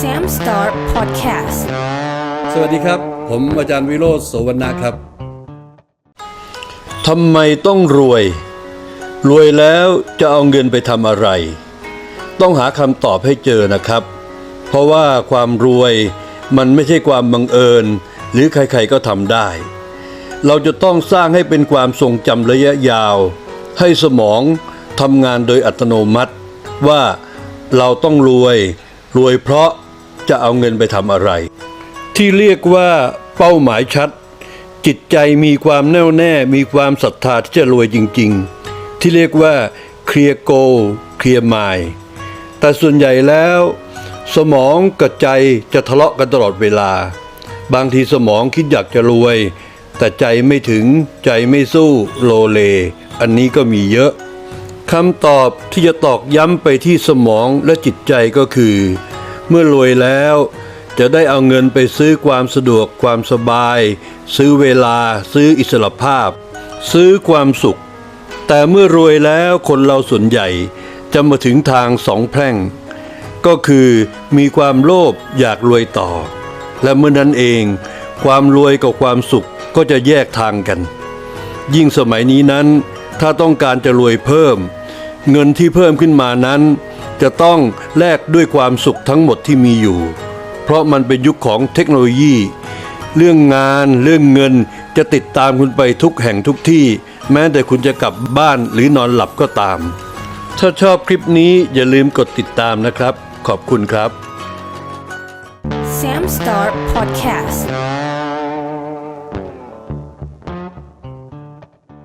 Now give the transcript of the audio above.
Sam Star Podcast สวัสดีครับ ผมอาจารย์วิโรธโสวรรณะครับทำไมต้องรวย รวยแล้วจะเอาเงินไปทำอะไร ต้องหาคำตอบให้เจอนะครับ เพราะว่าความรวยมันไม่ใช่ความบังเอิญ หรือใครๆก็ทำได้ เราจะต้องสร้างให้เป็นความทรงจำระยะยาว ให้สมองทำงานโดยอัตโนมัติ ว่าเราต้องรวย รวยเพราะ จะเอาเงินไปทำอะไร ที่เรียกว่าเป้าหมายชัด จิตใจมีความแน่วแน่มีความศรัทธาที่จะรวยจริง ๆ ที่เรียกว่าเคลียร์โกเคลียร์มายแต่ส่วนใหญ่แล้ว สมองกับใจจะทะเลาะกันตลอดเวลา บางทีสมองคิดอยากจะรวย แต่ใจไม่ถึงใจไม่สู้โลเล อันนี้ก็มีเยอะคำตอบที่จะตอกย้ำไปที่สมองและจิตใจก็คือ เมื่อรวยแล้ว จะได้เอาเงินไปซื้อความสะดวกความสบาย ซื้อเวลาซื้ออิสรภาพ ซื้อความสุข แต่เมื่อรวยแล้วคนเราส่วนใหญ่ จะมาถึงทางสองแพร่ง ก็คือมีความโลภอยากรวยต่อ และเมื่อนั้นเอง ความรวยกับความสุขก็จะแยกทางกัน ยิ่งสมัยนี้นั้นถ้าต้องการจะรวยเพิ่ม เงินที่เพิ่มขึ้นมานั้น จะต้องแลกด้วยความสุขทั้งหมดที่มีอยู่ เพราะมันเป็นยุคของเทคโนโลยี เรื่องงานเรื่องเงินจะติดตามคุณไปทุกแห่งทุกที่ แม้แต่คุณจะกลับบ้านหรือนอนหลับก็ตาม ถ้าชอบคลิปนี้อย่าลืมกดติดตามนะครับ ขอบคุณครับ Sam Star Podcast